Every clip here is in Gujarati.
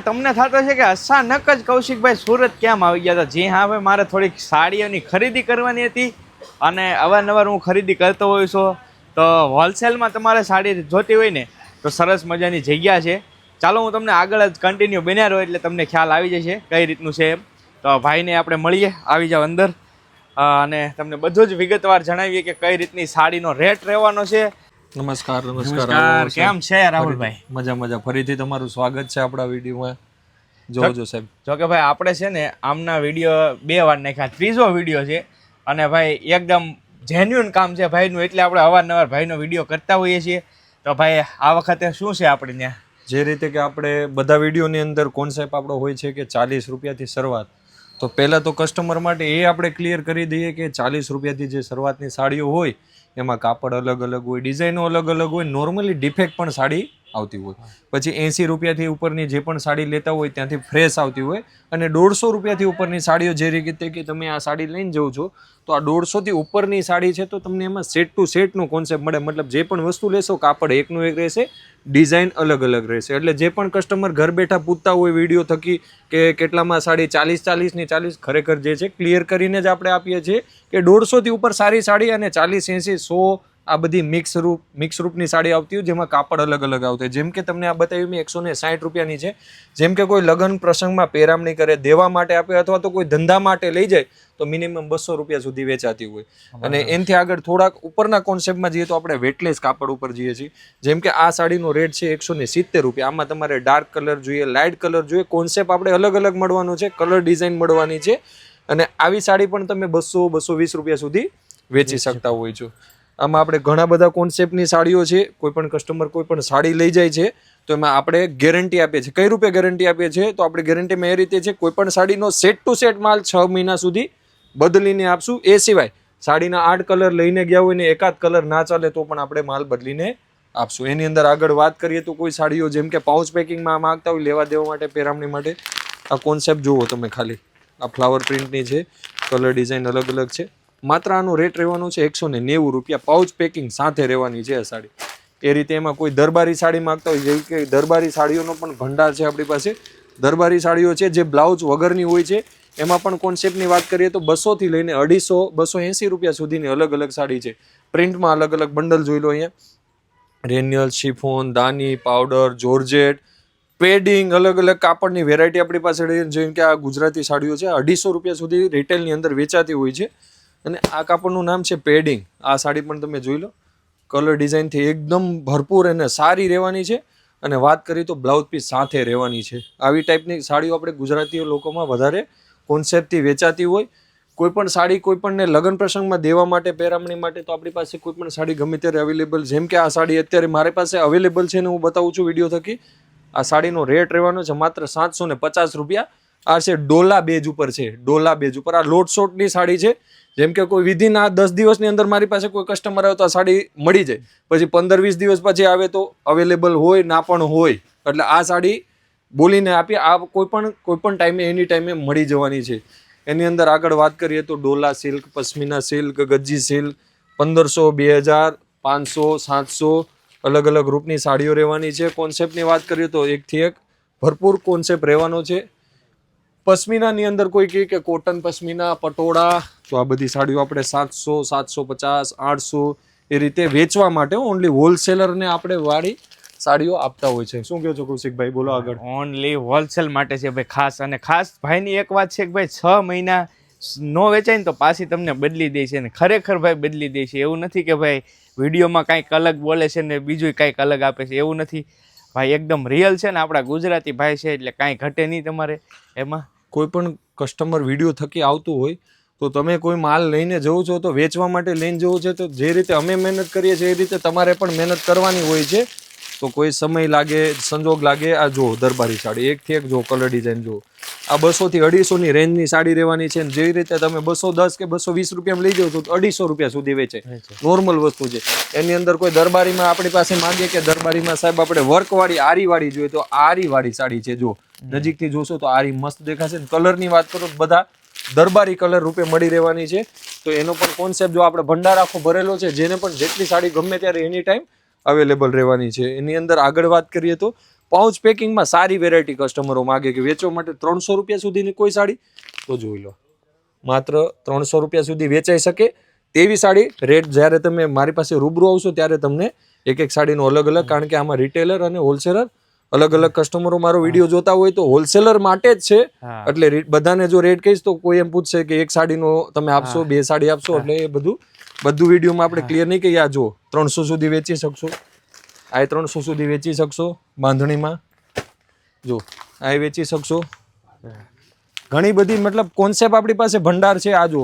તમને થતો છે કે અચાનક જ કૌશિકભાઈ સુરત કેમ આવી ગયા હતા? જી હા ભાઈ, મારે થોડીક સાડીઓની ખરીદી કરવાની હતી અને અવારનવાર હું ખરીદી કરતો હોઉં છું. તો હોલસેલમાં તમારે સાડી જોતી હોય ને, તો સરસ મજાની જગ્યા છે. ચાલો, હું તમને આગળ જ કન્ટિન્યુ બન્યા રહો એટલે તમને ખ્યાલ આવી જશે કઈ રીતનું છે એમ. તો ભાઈને આપણે મળીએ, આવી જાઓ અંદર. અને તમને બધું જ વિગતવાર જણાવીએ કે કઈ રીતની સાડીનો રેટ રહેવાનો છે. નમસ્કાર નમસ્કાર કેમ છે રાહુલભાઈ? મજા મજા. ફરીથી તમારું સ્વાગત છે આપણા વિડીયોમાં. જોજો સાહેબ. જો કે ભાઈ આપણે છે ને આમના વીડિયો બે વાર નાખ્યા. ત્રીજો વીડિયો છે અને ભાઈ એકદમ જેન્યુન કામ છે ભાઈનું એટલે આપણે અવારનવાર ભાઈનો વીડિયો કરતા હોઈએ છીએ. તો ભાઈ આ વખતે શું છે આપણે ત્યાં? જે રીતે કે આપણે બધા વિડીયોની અંદર કોન્સેપ્ટ આપણો હોય છે કે ચાલીસ રૂપિયાથી શરૂઆત. તો પહેલાં તો કસ્ટમર માટે એ આપણે ક્લિયર કરી દઈએ કે ચાલીસ રૂપિયાથી જે શરૂઆતની સાડીઓ હોય એમાં કાપડ અલગ અલગ હોય ડિઝાઇનો અલગ અલગ હોય નોર્મલી ડિફેક્ટ પણ સાડી આવતી હોય. પછી એંસી રૂપિયાથી ઉપરની જે પણ સાડી લેતા હોય ત્યાંથી ફ્રેશ આવતી હોય અને દોઢસો રૂપિયાથી ઉપરની સાડીઓ જે રીતે કે તમે આ સાડી લઈને જાઓ છો, તો આ દોઢસોથી ઉપરની સાડી છે તો તમને એમાં સેટ ટુ સેટનું કોન્સેપ્ટ મળે. મતલબ જે પણ વસ્તુ લેશો, કાપડ એકનું એક રહેશે ડિઝાઇન અલગ અલગ રહેશે. એટલે જે પણ કસ્ટમર ઘર બેઠા પૂછતા હોય વીડિયો થકી કે કેટલામાં સાડી ચાલીસ ચાલીસની ચાલીસ, ખરેખર જે છે ક્લિયર કરીને જ આપણે આપીએ છીએ કે દોઢસોથી ઉપર સારી સાડી અને ચાલીસ, એંસી, સો આ બધી મિક્સ રૂપ મિક્સ રૂપની સાડી આવતી હોય જેમાં કાપડ અલગ અલગ આવતું હોય. જેમ કે તમને આ બતાવ્યું મેં એકસો ને સાઠ રૂપિયાની છે. જેમ કે કોઈ લગ્ન પ્રસંગમાં પેરામણી કરે દેવા માટે આપે અથવા તો કોઈ ધંધા માટે લઈ જાય તો મિનિમમ બસો રૂપિયા સુધી વેચાતી હોય. અને એનાથી આગળ થોડાક ઉપરના કોન્સેપ્ટમાં જઈએ તો આપણે વેટલેસ કાપડ ઉપર જઈએ છીએ. જેમ કે આ સાડીનો રેટ છે એકસો ને સિત્તેર રૂપિયા. આમાં તમારે ડાર્ક કલર જોઈએ લાઇટ કલર જોઈએ. કોન્સેપ્ટ આપણે અલગ અલગ મળવાનો છે કલર ડિઝાઇન મળવાની છે. અને આવી સાડી પણ તમે બસો બસો વીસ રૂપિયા સુધી વેચી શકતા હોય છો. આમાં આપણે ઘણા બધા કોન્સેપ્ટની સાડીઓ છે. કોઈ પણ કસ્ટમર કોઈ પણ સાડી લઈ જાય છે, તો એમાં આપણે ગેરંટી આપીએ છીએ. કઈ રૂપે ગેરંટી આપીએ છીએ? તો આપણે ગેરંટીમાં એ રીતે છે કોઈ પણ સાડીનો સેટ ટુ સેટ માલ છ મહિના સુધી બદલીને આપશું. એ સિવાય સાડીના આઠ કલર લઈને ગયા હોય ને એકાદ કલર ના ચાલે તો પણ આપણે માલ બદલીને આપશું. એની અંદર આગળ વાત કરીએ તો કોઈ સાડીઓ જેમ કે પાઉચ પેકિંગમાં માગતા હોય, લેવા દેવા માટે, પહેરામણી માટે, આ કોન્સેપ્ટ જુઓ તમે ખાલી. આ ફ્લાવર પ્રિન્ટની છે કલર ડિઝાઇન અલગ અલગ છે. માત્ર આનું રેટ રહેવાનું છે એકસો ને નેવું રૂપિયા પાઉચ પેકિંગ સાથે રહેવાની છે આ સાડી. એ રીતે એમાં કોઈ દરબારી સાડી માંગતા હોય, જેવી કે દરબારી સાડીઓનો પણ ભંડાર છે આપણી પાસે. દરબારી સાડીઓ છે, જે બ્લાઉઝ વગરની હોય છે. એમાં પણ કોન્સેપ્ટની વાત કરીએ તો બસોથી લઈને અઢીસો, બસો એંસી રૂપિયા સુધીની અલગ અલગ સાડી છે. પ્રિન્ટમાં અલગ અલગ બંડલ જોઈ લો અહીંયા. રેનિયલ શિફોન દાની પાવડર જોર્જેટ પેડિંગ અલગ અલગ કાપડની વેરાયટી આપણી પાસે જેમ કે આ ગુજરાતી સાડીઓ છે, અઢીસો રૂપિયા સુધી રિટેલની અંદર વેચાતી હોય છે. અને આ કાપડનું નામ છે પેડિંગ. આ સાડી પણ તમે જોઈ લો. કલર ડિઝાઇનથી એકદમ ભરપૂર અને સારી રહેવાની છે. અને વાત કરીએ તો બ્લાઉઝ પીસ સાથે રહેવાની છે. આવી ટાઈપની સાડીઓ આપણે ગુજરાતીઓ લોકોમાં વધારે કોન્સેપ્ટથી વેચાતી હોય. કોઈ પણ સાડી કોઈ પણને લગ્ન પ્રસંગમાં દેવા માટે, પહેરામણી માટે તો આપણી પાસે કોઈ પણ સાડી ગમે ત્યારે અવેલેબલ જેમ કે આ સાડી અત્યારે મારી પાસે અવેલેબલ છે ને હું બતાવું છું વીડિયો થકી. આ સાડીનો રેટ રહેવાનો છે માત્ર સાતસો ને પચાસ રૂપિયા. આ છે ડોલા બેજ ઉપર છે, ડોલા બેજ ઉપર. આ લોટ શોટની સાડી છે, જેમ કે કોઈ વિધિન આ દસ દિવસની અંદર મારી પાસે કોઈ કસ્ટમર આવે તો આ સાડી મળી જાય. પછી પંદર વીસ દિવસ પછી આવે તો અવેલેબલ હોય, ના પણ હોય. એટલે આ સાડી બોલીને આપી, આ કોઈ પણ કોઈ પણ ટાઈમે એની ટાઈમે મળી જવાની છે. એની અંદર આગળ વાત કરીએ તો Dola silk, pashmina silk, Gajji silk, પંદરસો, બે હજાર, પાંચસો, સાતસો, અલગ અલગ રૂપની સાડીઓ રહેવાની છે. કોન્સેપ્ટની વાત કરીએ તો એકથી એક ભરપૂર કોન્સેપ્ટ રહેવાનો છે. પશ્મિનાની અંદર કોઈ કહે કે કોટન પશ્મિના, પટોળા, તો આ બધી સાડીઓ આપણે સાતસો સાતસો પચાસ આઠસો એ રીતે વેચવા માટે ઓનલી હોલસેલરને આપણે વાળી સાડીઓ આપતા હોય છે. શું કહો છો કૌશિકભાઈ? બોલો આગળ. ઓનલી હોલસેલ માટે છે ભાઈ, ખાસ. અને ખાસ ભાઈની એક વાત છે કે ભાઈ, છ મહિના નો વેચાય ને તો પાછી તમને બદલી દે છે ને. ખરેખર ભાઈ બદલી દે છે. એવું નથી કે ભાઈ વિડીયોમાં કાંઈક અલગ બોલે છે ને બીજું કાંઈક અલગ આપે છે. એવું નથી. ભાઈ, એકદમ રિયલ છે ને આપણા ગુજરાતી ભાઈ છે, એટલે કાંઈ ઘટે નહીં તમારે. એમાં કોઈ પણ કસ્ટમર વીડિયો થકી આવતું હોય, તો તમે કોઈ માલ લઈને જવું છો, તો વેચવા માટે લઈને જવું છે, તો જે રીતે અમે મહેનત કરીએ છીએ એ રીતે તમારે પણ મહેનત કરવાની હોય છે. તો કોઈ સમય લાગે, સંજોગ લાગે, આ જો દરબારી સાડી એકથી એક જો, કલર ડિઝાઇન જો. આ બસો થી અઢીસો ની રેન્જની સાડી રહેવાની છે જેવી રીતે તમે બસો દસ કે બસો વીસ રૂપિયામાં લઈ જાઓ તો અઢીસો રૂપિયા સુધી વેચે. નોર્મલ વસ્તુ છે. એની અંદર કોઈ દરબારીમાં આપણી પાસે માંગે કે દરબારીમાં સાહેબ આપણે વર્કવાળી આરીવાળી જોઈએ તો આરીવાળી સાડી છે. જો નજીકથી જોશો તો આરી મસ્ત દેખાશે ને કલરની વાત કરો તો બધા દરબારી કલર રૂપે મળી રહેવાની છે. તો એનો પણ કોન્સેપ્ટ જો આપણે ભંડાર આખો ભરેલો છે જેને પણ જેટલી સાડી ગમે ત્યારે એની ટાઈમ અવેલેબલ રહેવાની છે. એની અંદર આગળ વાત કરીએ તો પાઉચ પેકિંગમાં સારી વેરાયટી કસ્ટમરો માગે કે વેચવા માટે ત્રણસો રૂપિયા સુધીની કોઈ સાડી? તો જોઈ લો. માત્ર ત્રણસો રૂપિયા સુધી વેચાઈ શકે તેવી સાડી. રેટ જ્યારે તમે મારી પાસે રૂબરૂ આવશો ત્યારે તમને એક એક સાડીનો અલગ અલગ કારણ કે આમાં રિટેલર અને હોલસેલર અલગ અલગ કસ્ટમરો મારો વીડિયો જોતા હોય તો હોલસેલર માટે જ છે. એટલે બધાને જો રેટ કહીશ તો કોઈ એમ પૂછશે કે એક સાડીનો તમે આપશો બે સાડી આપશો એટલે એ બધું બધું વિડીયોમાં આપણે ક્લિયર નહીં કહીએ આ જો ત્રણસો સુધી વેચી શકશો. આ ત્રણસો સુધી વેચી શકશો. બાંધણીમાં? જો આ વેચી શકશો? ઘણી બધી મતલબ કોન્સેપ્ટ આપણી પાસે ભંડાર છે. આ જો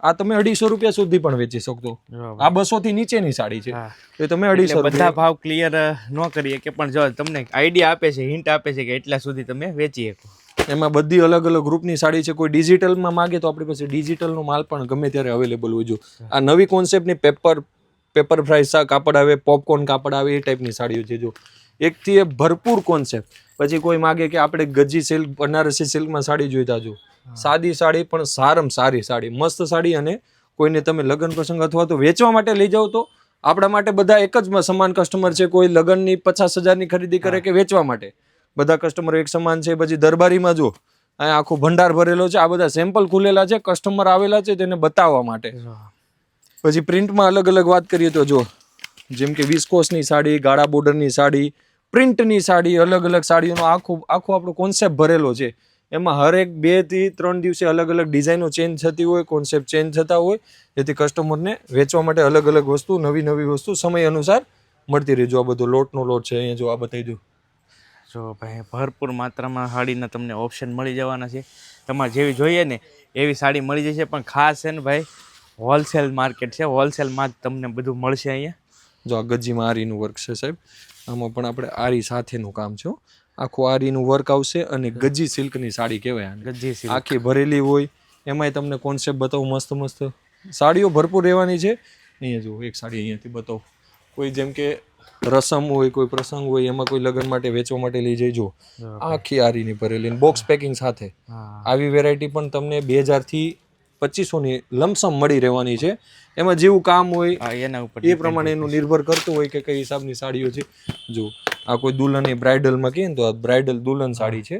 આ તમે અઢીસો રૂપિયા સુધી પણ વેચી શકશો. આ બસો થી નીચેની સાડી છે. એ તમે અઢીસો બધા ભાવ ક્લિયર ન કરીએ કે પણ જો તમને આઈડિયા આપે છે હિન્ટ આપે છે કે એટલા સુધી તમે વેચી શકો. એમાં બધી અલગ અલગ ગ્રુપની સાડી છે. કોઈ ડિજિટલમાં માગે તો આપણી પાસે ડિજિટલનો માલ પણ ગમે ત્યારે અવેલેબલ હોય જો. આ નવી કોન્સેપ્ટની પેપર પેપર ફ્રાઈ કાપડ આવે પોપકોર્ન કાપડ આવે એ ટાઈપની સાડીઓ છે જો. એકથી એ ભરપૂર કોન્સેપ્ટ પછી કોઈ માગે કે આપણે ગજી સિલ્ક બનારસી સિલ્કમાં સાડી જોઈતા જો સાદી સાડી પણ સારામાં સારી સાડી. મસ્ત સાડી અને કોઈને તમે લગ્ન પ્રસંગ અથવા તો વેચવા માટે લઈ જાઓ તો આપણા માટે બધા એક જ સમાન કસ્ટમર છે. કોઈ લગ્નની પચાસ હજારની ખરીદી કરે કે વેચવા માટે. બધા કસ્ટમર એક સમાન છે. પછી દરબારીમાં જો અહીંયા આખો ભંડાર ભરેલો છે. આ બધા સેમ્પલ ખુલેલા છે. કસ્ટમર આવેલા છે તેને બતાવવા માટે. પછી પ્રિન્ટમાં અલગ અલગ વાત કરીએ તો જો, જેમ કે વિસ્કોસની સાડી, ગાળા બોર્ડરની સાડી, પ્રિન્ટની સાડી, અલગ અલગ સાડીઓનો આખો આખો આપણો કોન્સેપ્ટ ભરેલો છે. એમાં હરેક બેથી ત્રણ દિવસે અલગ અલગ ડિઝાઇનો ચેન્જ થતી હોય કોન્સેપ્ટ ચેન્જ થતા હોય, જેથી કસ્ટમરને વેચવા માટે અલગ અલગ વસ્તુ, નવી નવી વસ્તુ સમય અનુસાર મળતી રહે. જો આ બધો લોટનો લોટ છે, અહીંયા જો આ બતાવી દઉં. જો ભાઈ, ભરપૂર માત્રામાં સાડીના તમને ઓપ્શન મળી જવાના છે. તમારે જેવી જોઈએ ને, એવી સાડી મળી જશે. પણ ખાસ છે ને ભાઈ હોલસેલ માર્કેટ છે. હોલસેલમાં જ તમને બધું મળશે અહીંયા. જો આ ગજીમાં આરીનું વર્ક છે સાહેબ. આમાં પણ આપણે આરી સાથેનું કામ છે આખું આરીનું વર્ક આવશે અને ગજી સિલ્કની સાડી કહેવાય ગજી આખી ભરેલી હોય. એમાંય તમને કોન્સેપ્ટ બતાવું મસ્ત મસ્ત. સાડીઓ ભરપૂર રહેવાની છે. અહીંયા જુઓ એક સાડી અહીંયાથી બતાવો. કોઈ જેમ કે રસમ હોય કોઈ પ્રસંગ હોય એમાં કોઈ લગ્ન માટે વેચવા માટે લઈ જઈજો આખી આરીની ભરેલી બોક્સ પેકિંગ સાથે. આવી વેરાયટી પણ તમને બે હજારથી પચીસોની લમસમ મળી રહેવાની છે. એમાં જેવું કામ હોય એના ઉપર એ પ્રમાણે એનું નિર્ભર કરતું હોય કે કઈ હિસાબની સાડીઓ છે. જો આ કોઈ દુલ્હન એ બ્રાઇડલમાં કહીએ ને તો આ બ્રાઇડલ દુલ્હન સાડી છે.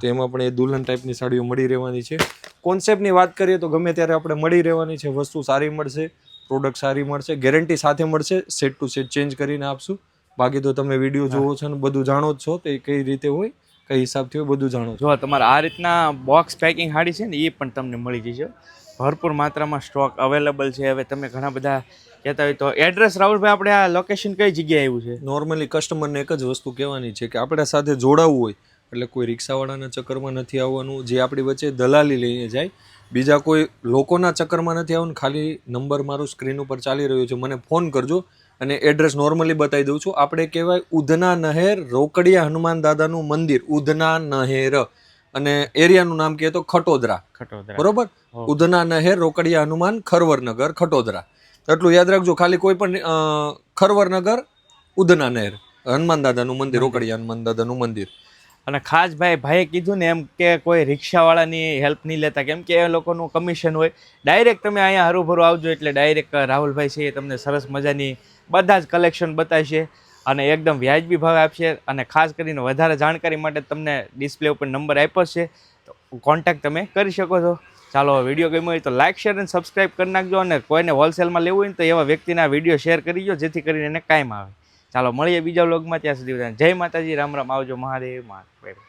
તો એમાં પણ એ દુલ્હન ટાઈપની સાડીઓ મળી રહેવાની છે. કોન્સેપ્ટની વાત કરીએ તો ગમે ત્યારે આપણે મળી રહેવાની છે વસ્તુ સારી મળશે પ્રોડક્ટ સારી મળશે ગેરંટી સાથે મળશે સેટ ટુ સેટ ચેન્જ કરીને આપશું. બાકી તો તમે વીડિયો જોવો છો ને બધું જાણો જ છો તો એ કઈ રીતે હોય કઈ હિસાબથી હોય બધું જાણો છો. જો તમારે આ રીતના બોક્સ પેકિંગ સાડી છે ને એ પણ તમને મળી જશે. ભરપૂર માત્રામાં સ્ટોક અવેલેબલ છે. હવે તમે ઘણા બધા કહેતા હોય તો એડ્રેસ રાહુલભાઈ આપણે આ લોકેશન કઈ જગ્યાએ આવ્યું છે? નોર્મલી કસ્ટમરને એક જ વસ્તુ કહેવાની છે કે આપણા સાથે જોડાવવું હોય એટલે કોઈ રિક્ષાવાળાના ચક્કરમાં નથી આવવાનું. જે આપણી વચ્ચે દલાલી લઈને જાય બીજા કોઈ લોકોના ચક્કરમાં નથી આવવાનું. ખાલી નંબર મારો સ્ક્રીન ઉપર ચાલી રહ્યો છે. મને ફોન કરજો. અને એડ્રેસ નોર્મલી બતાવી દઉં છું. આપણે કહેવાય ઉધના નહેર રોકડિયા હનુમાન દાદાનું મંદિર. ઉધના નહેર. અને એરિયાનું નામ કહીએ તો ખટોદરા. ખટોદરા. બરોબર? ઉધના નહેર રોકડિયા હનુમાન ખરવરનગર ખટોદરા. એટલું યાદ રાખજો ખાલી કોઈ પણ ખરવરનગર ઉધના નહેર. હનુમાન દાદાનું મંદિર રોકડિયા હનુમાન દાદાનું મંદિર. અને ખાસ ભાઈ ભાઈએ કીધું ને એમ કે કોઈ રિક્ષાવાળાની હેલ્પ નહીં લેતા કેમ કે એ લોકોનું કમિશન હોય. ડાયરેક્ટ તમે અહીંયા હરુભરું આવજો એટલે ડાયરેક્ટ રાહુલભાઈ છે એ તમને સરસ મજાની બધા જ કલેક્શન બતાવશે અને એકદમ વ્યાજબી ભાવે આપશે અને ખાસ કરીને વધારે જાણકારી માટે તમને ડિસ્પ્લે ઉપર નંબર આપ્યો છે, તો કોન્ટેક્ટ તમે કરી શકો છો. ચાલો વીડિયો ગમ્યો હોય તો લાઇક શેર અને સબસ્ક્રાઇબ કરી નાખજો અને કોઈને હોલસેલમાં લેવું હોય ને તો એવા વ્યક્તિના વીડિયો શેર કરી દો જેથી કરીને એને કાયમ આવે. ચાલો, મળીએ બીજા વ્લોગમાં ત્યાં સુધી જય માતાજી, રામ રામ, આવજો મહાદેવ મહાદેવ.